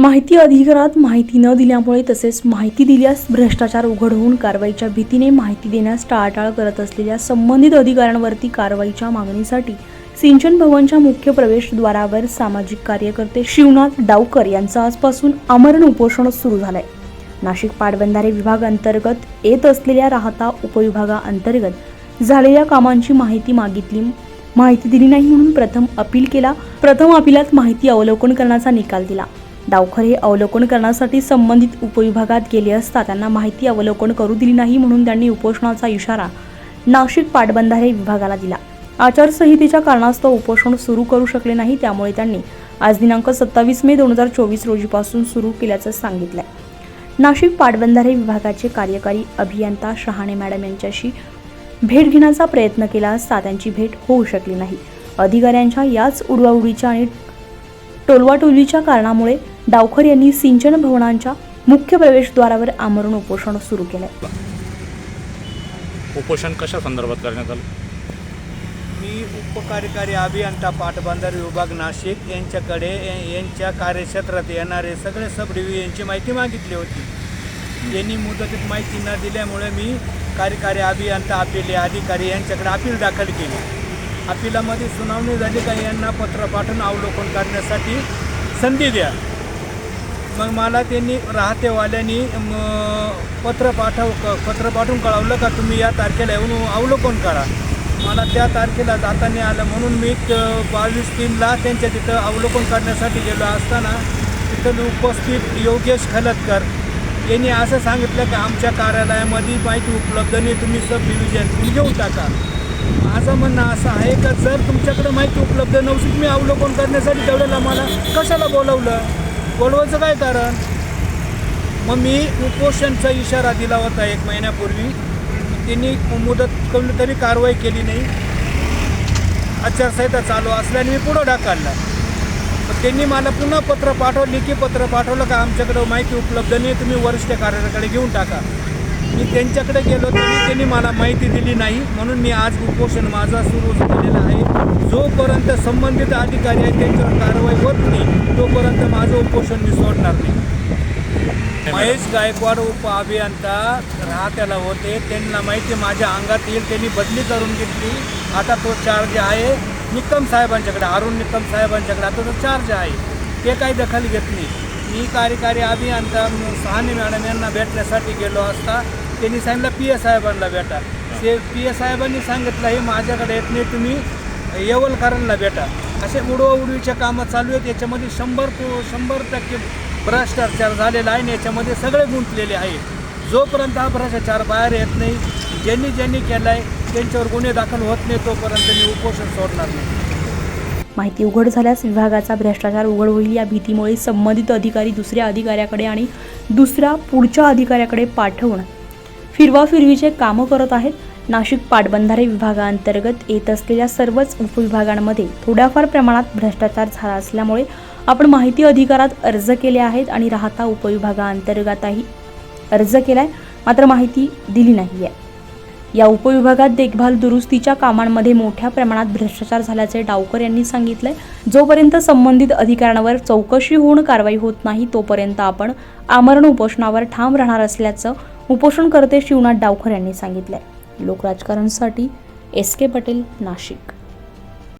माहिती अधिकारात माहिती न दिल्यामुळे तसेच माहिती दिल्यास भ्रष्टाचार उघड होऊन कारवाईच्या भीतीने माहिती देण्यास टाळाटाळ करत असलेल्या संबंधित अधिकाऱ्यांवरती कारवाईच्या मागणीसाठी सिंचन भवनच्या मुख्य प्रवेशद्वारावर सामाजिक कार्यकर्ते शिवनाथ डावकर यांचं आजपासून आमरण उपोषण सुरू झालंय. नाशिक पाटबंधारे विभाग अंतर्गत येत असलेल्या राहता उपविभागाअंतर्गत झालेल्या कामांची माहिती मागितली माहिती दिली नाही म्हणून प्रथम अपील केला प्रथम अपिलात माहिती अवलोकन करण्याचा निकाल दिला. डावखर हे अवलोकन करण्यासाठी संबंधित उपविभागात गेले असता त्यांना माहिती अवलोकन करू दिली नाही म्हणून त्यांनी उपोषणाचा इशारा नाशिक पाटबंधारे विभागाला दिला. आचारसंहितेच्या कारणास्तव उपोषण सुरू करू शकले नाही त्यामुळे त्यांनी आज दिनांक सत्तावीस मे दोन हजार चोवीस रोजीपासून सुरू केल्याचं सांगितलंय. नाशिक पाटबंधारे विभागाचे कार्यकारी अभियंता शहाणे मॅडम यांच्याशी भेट घेण्याचा प्रयत्न केला असता त्यांची भेट होऊ शकली नाही. अधिकाऱ्यांच्या याच उडवाउडीच्या आणि टोलवाटोलीच्या कारणामुळे डावखर यांनी सिंचन भवनांच्या मुख्य प्रवेशद्वारावर आमरण उपोषण सुरू केलंय. उपोषण कशा संदर्भात करण्यात आलं? मी उपकार्यकारी अभियंता पाटबंधारे विभाग नाशिक यांच्याकडे यांच्या कार्यक्षेत्रात येणारे सगळे सब यांची माहिती मागितली होती. यांनी मुदतीत माहिती न दिल्यामुळे मी कार्यकारी अभियंता अपिले अधिकारी यांच्याकडे अपील दाखल केली. अपिलामध्ये सुनावणी झाली का यांना पत्र पाठवून अवलोकन करण्यासाठी संधी द्या. मग मला त्यांनी राहतेवाल्यांनी पत्र पाठव क- पत्र पाठवून कळवलं का तुम्ही या तारखेला येऊन अवलोकन करा. मला त्या तारखेला जाता नाही आलं म्हणून मी बावीस तीनला त्यांच्या तिथं अवलोकन करण्यासाठी गेलो असताना तिथं उपस्थित योगेश खलतकर. यांनी असं सांगितलं की आमच्या कार्यालयामध्ये माहिती उपलब्ध नाही तुम्ही सब डिव्हिजन घेऊन टाका. माझं म्हणणं असं आहे का जर तुमच्याकडे माहिती उपलब्ध नव्हती तुम्ही अवलोकन करण्यासाठी तेवढ्याला मला कशाला बोलवलं? बोलवायचं काय कारण? मग मी उपोषणचा इशारा दिला होता एक महिन्यापूर्वी. त्यांनी मुदत कमी तरी कारवाई केली नाही. आचारसंहिता चालू असल्याने मी पुढं ढकलला मग त्यांनी मला पुन्हा पत्र पाठवलं की पत्र पाठवलं का आमच्याकडं माहिती उपलब्ध नाही तुम्ही वरिष्ठ कार्यालयाकडे घेऊन टाका. मी त्यांच्याकडे गेलो तरी त्यांनी मला माहिती दिली नाही. म्हणून मी आज उपोषण माझा सुरू झालेला आहे. जोपर्यंत संबंधित अधिकारी आहेत त्यांच्यावर कारवाई होत नाही तोपर्यंत माझं उपोषण मी सोडणार नाही. महेश गायकवाड उप अभियंता राहत्याला होते. त्यांना माहिती माझ्या अंगात येईल त्यांनी बदली करून घेतली. आता तो चार्ज आहे. निकम साहेबांच्याकडे अरुण निकम साहेबांच्याकडे आता तो चार्ज आहे. ते काही दखल घेत नाही. मी कार्यकारी अभियंता सहानी मॅडम यांना भेटण्यासाठी गेलो असता त्यांनी सांगितलं पी एस साहेबांना भेटा. ते पी एस साहेबांनी सांगितलं हे माझ्याकडे येत नाही तुम्ही येवलकरांना भेटा. असे उडवाउडवीच्या कामं चालू आहेत याच्यामध्ये शंभर शंभर टक्के भ्रष्टाचार झालेला आहे आणि याच्यामध्ये सगळे गुंतलेले आहे. जोपर्यंत हा भ्रष्टाचार बाहेर येत नाही ज्यांनी ज्यांनी केला आहे त्यांच्यावर गुन्हे दाखल होत नाही तोपर्यंत मी उपोषण सोडणार नाही. माहिती उघड झाल्यास विभागाचा भ्रष्टाचार उघड होईल. या भीतीमुळे संबंधित अधिकारी दुसऱ्या अधिकाऱ्याकडे आणि दुसऱ्या पुढच्या अधिकाऱ्याकडे पाठवून फिरवाफिरवीचे कामं करत आहेत. नाशिक पाटबंधारे विभागाअंतर्गत येत असलेल्या सर्वच उपविभागांमध्ये थोड्याफार प्रमाणात भ्रष्टाचार झाला असल्यामुळे आपण माहिती अधिकारात अर्ज केले आहेत आणि राहता उपविभागाअंतर्गतही अर्ज केलाय. मात्र माहिती दिली नाही आहे या उपविभागात देखभाल दुरुस्तीच्या कामांमध्ये मोठ्या प्रमाणात भ्रष्टाचार झाल्याचे डावकर यांनी सांगितलंय. जोपर्यंत संबंधित अधिकाऱ्यांवर चौकशी होऊन कारवाई होत नाही तोपर्यंत आपण आमरण उपोषणावर ठाम राहणार असल्याचं उपोषणकर्ते शिवनाथ डावकर यांनी सांगितलंय. लोकराजकारणसाठी एस के पटेल नाशिक.